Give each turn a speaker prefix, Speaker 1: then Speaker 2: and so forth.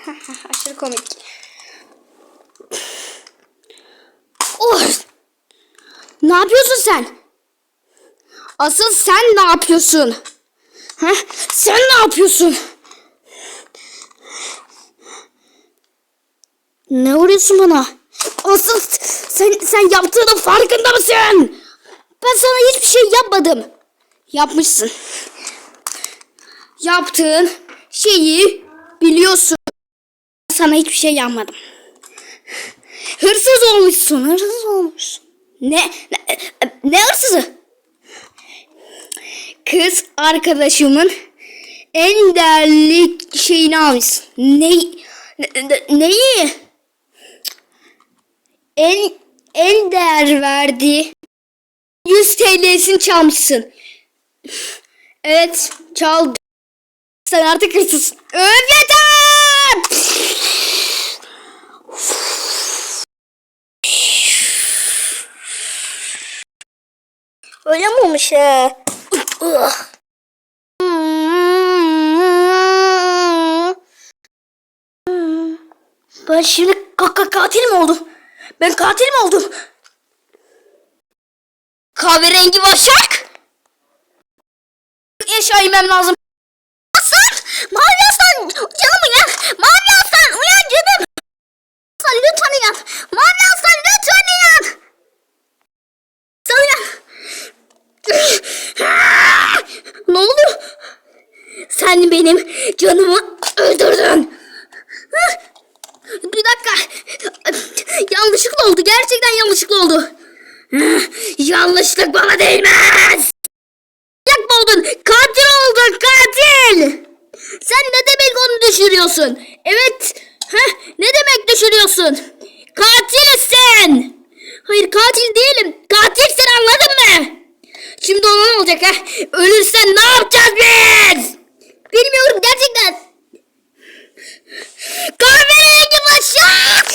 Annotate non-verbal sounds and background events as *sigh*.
Speaker 1: *laughs* Aşırı komik. Oh! Ne yapıyorsun sen? Asıl sen ne yapıyorsun? Ha? Sen ne yapıyorsun? Ne vuruyorsun bana? Asıl sen sen yaptığının farkında mısın? Ben sana hiçbir şey yapmadım. Yapmışsın. Yaptığın şeyi. Sana hiçbir şey yapmadım. Hırsız olmuşsun, hırsız olmuşsun. Ne? Ne, ne hırsızı? Kız arkadaşımın en değerli şeyini almışsın. Ne, ne- ne- neyi? En en değer verdiği 100 TL'sini çalmışsın. Evet, çaldı. Sen artık hırsızsın. Öf Öyle mi olmuş ya? Ben şimdi ka- ka- katil mi oldum? Ben katil mi oldum? Kahverengi başak. Yaşa yemem lazım. Sen benim canımı öldürdün. Bir dakika. Yanlışlıkla oldu. Gerçekten yanlışlıkla oldu. Yanlışlık bana değmez. Yak oldun? Katil oldun katil. Sen ne demek onu düşürüyorsun? Evet. Heh, ne demek düşürüyorsun? Katilsin. Hayır katil değilim. Katilsin anladın mı? Şimdi ona ne olacak ha? Ölürsen ne yapacağız biz? Benim Bilmiyorum gerçekten.